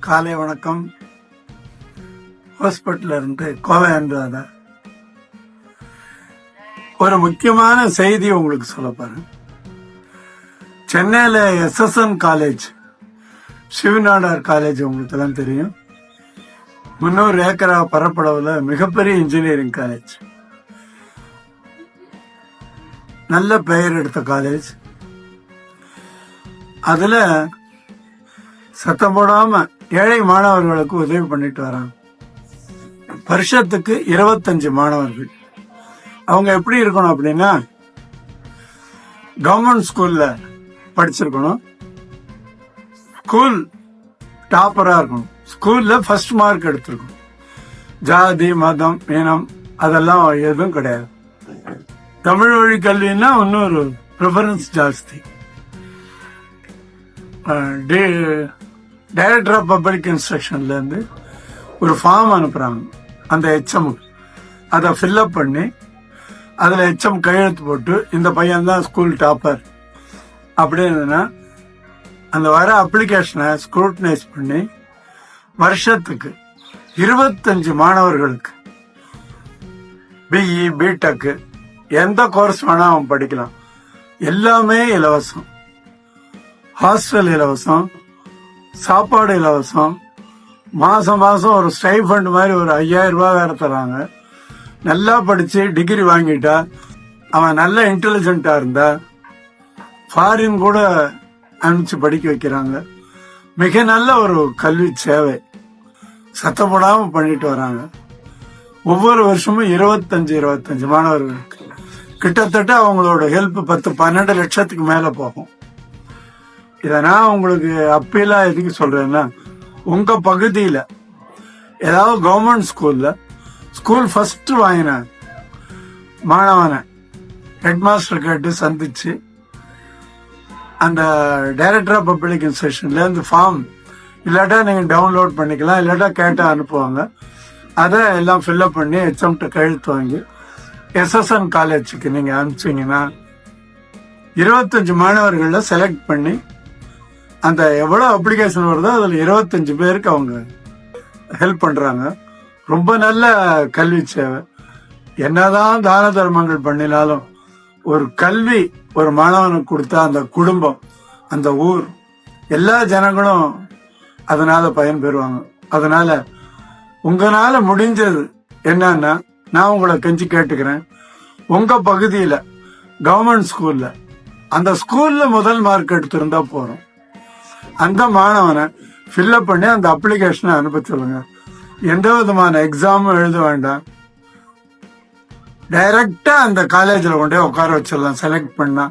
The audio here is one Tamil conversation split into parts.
காலை வணக்கம். ஹாஸ்பிட்டல் இருந்து கோவை அனுராதா ஒரு முக்கியமான செய்தி உங்களுக்கு சொல்ல போறேன். சென்னையில எஸ்எஸ்என் காலேஜ் சிவநாடார் காலேஜ் உங்களுக்கு எல்லாம் தெரியும். முன்னூறு ஏக்கரா பரப்பளவுல மிகப்பெரிய இன்ஜினியரிங் காலேஜ் நல்ல பெயர் எடுத்த காலேஜ் அதுல சத்தம் போடாமல் ஏழை மாணவர்களுக்கு உதவி பண்ணிட்டு வராங்க. வருஷத்துக்கு இருபத்தஞ்சு மாணவர்கள். அவங்க எப்படி இருக்கணும் அப்படின்னா கவர்மெண்ட் ஸ்கூல்ல படிச்சிருக்கணும். ஸ்கூல் டாப்பரா இருக்கணும். ஸ்கூல்ல ஃபர்ஸ்ட் மார்க் எடுத்திருக்கணும். ஜாதி மதம் இனம் அதெல்லாம் எதுவும் கிடையாது. தமிழ் வழி கல்வின்னா இன்னொரு ப்ரிஃபரன்ஸ் ஜாஸ்தி. டைரக்டர் ஆஃப் பப்ளிக் இன்ஸ்ட்ரக்ஷன்லேருந்து ஒரு ஃபார்ம் அனுப்புகிறாங்க அந்த ஹெச்எம் அதை ஃபில்லப் பண்ணி அதில் ஹெச்எம் கையெழுத்து போட்டு இந்த பையன் தான் ஸ்கூல் டாப்பர் அப்படின்னா அந்த வர அப்ளிகேஷனை ஸ்க்ரூட்டனைஸ் பண்ணி வருஷத்துக்கு இருபத்தஞ்சு மாணவர்களுக்கு பிஇ பிடெக்கு எந்த கோர்ஸ் வேணால் அவன் படிக்கலாம். எல்லாமே இலவசம். ஹாஸ்டல் இலவசம். சாப்பாடு இலவசம். மாசம் மாசம் ஒரு ஸ்டைஃபண்ட் மாதிரி ஒரு ஐயாயிரம் ரூபாய் வேற தராங்க. நல்லா படிச்சு டிகிரி வாங்கிட்டா அவன் நல்ல இன்டெலிஜென்ட்டா இருந்தா ஃபாரின் கூட அனுப்பிச்சு படிக்க வைக்கிறாங்க. மிக நல்ல ஒரு கல்வி சேவை. சத்தப்படாமல் பண்ணிட்டு வராங்க. ஒவ்வொரு வருஷமும் இருபத்தஞ்சு இருபத்தஞ்சு மாணவர்களுக்கு கிட்டத்தட்ட அவங்களோட ஹெல்ப் பத்து பன்னெண்டு லட்சத்துக்கு மேல போகும். இதை நான் உங்களுக்கு அப்பீலா எதுக்கு சொல்றேன்னா உங்க பகுதியில ஏதாவது கவர்மெண்ட் ஸ்கூல்ல ஸ்கூல் ஃபர்ஸ்ட் வாங்கின மாணவனை ஹெட் மாஸ்டர் கேட்டு சந்திச்சு அந்த டைரக்டர் ஆஃப் பப்ளிக் இன்ஸ்ட்ரக்ஷன்ல இருந்து ஃபார்ம் இல்லாட்டா நீங்க டவுன்லோட் பண்ணிக்கலாம் இல்லாட்டா கேட்டா அனுப்புவாங்க. அதை எல்லாம் ஃபில்அப் பண்ணி ஹெச்எம்கிட்ட கழுத்து வாங்கி எஸ்எஸ்என் காலேஜுக்கு நீங்க அனுப்பிச்சீங்கன்னா இருபத்தஞ்சு மாணவர்களை செலக்ட் பண்ணி அந்த எவ்வளவு அப்ளிகேஷன் வருதோ அதுல இருபத்தஞ்சு பேருக்கு அவங்க ஹெல்ப் பண்றாங்க. ரொம்ப நல்ல கல்வி சேவை. என்னதான் தான தர்மங்கள் பண்ணினாலும் ஒரு கல்வி ஒரு மாணவனுக்கு கொடுத்தா அந்த குடும்பம் அந்த ஊர் எல்லா ஜனங்களும் அதனால பயன்பெறுவாங்க. அதனால உங்களால முடிஞ்சது என்னன்னா நான் உங்களை கெஞ்சி கேட்டுக்கிறேன். உங்க பகுதியில கவர்மெண்ட் ஸ்கூல்ல அந்த ஸ்கூல்ல முதல் மார்க் எடுத்திருந்தா போறோம் அந்த மாணவனை ஃபில்லப் பண்ணி அந்த அப்ளிகேஷனை அனுப்ப சொல்லுங்க. எந்த விதமான எக்ஸாமும் எழுத வேண்டாம். டைரக்டா அந்த காலேஜில் கொண்டே உட்கார வச்சிடலாம். செலக்ட் பண்ணா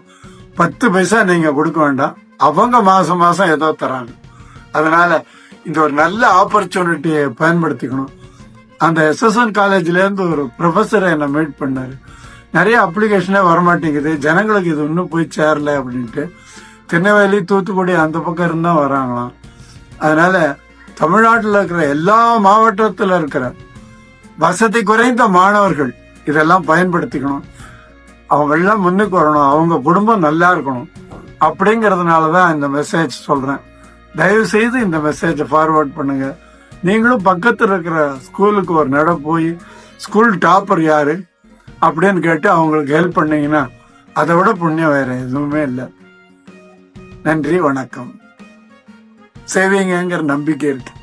பத்து பைசா நீங்க கொடுக்க வேண்டாம். அவங்க மாசம் மாசம் ஏதோ தராங்க. அதனால இந்த ஒரு நல்ல ஆப்பர்ச்சுனிட்டியை பயன்படுத்திக்கணும். அந்த எஸ்எஸ்என் காலேஜ்ல இருந்து ஒரு ப்ரொஃபஸரை என்னை மீட் பண்ணாரு. நிறைய அப்ளிகேஷனே வரமாட்டேங்குது. ஜனங்களுக்கு இது இன்னும் போய் சேரல அப்படின்ட்டு. திருநெல்வேலி தூத்துக்குடி அந்த பக்கம் இருந்தா வராங்களாம். அதனால தமிழ்நாட்டில் இருக்கிற எல்லா மாவட்டத்தில் இருக்கிற வசதி குறைந்த மாணவர்கள் இதெல்லாம் பயன்படுத்திக்கணும். அவங்கெல்லாம் முன்னுக்கு வரணும். அவங்க குடும்பம் நல்லா இருக்கணும். அப்படிங்கிறதுனால தான் இந்த மெசேஜ் சொல்கிறேன் தயவு செய்து இந்த மெசேஜை ஃபார்வர்ட் பண்ணுங்க. நீங்களும் பக்கத்தில் இருக்கிற ஸ்கூலுக்கு ஒரு நட போய் ஸ்கூல் டாப்பர் யாரு? அப்படின்னு கேட்டு அவங்களுக்கு ஹெல்ப் பண்ணீங்கன்னா அதை விட புண்ணியம் வேற எதுவுமே இல்லை. நன்றி வணக்கம். சேவிங்கங்கிற நம்பிக்கை இருக்கு.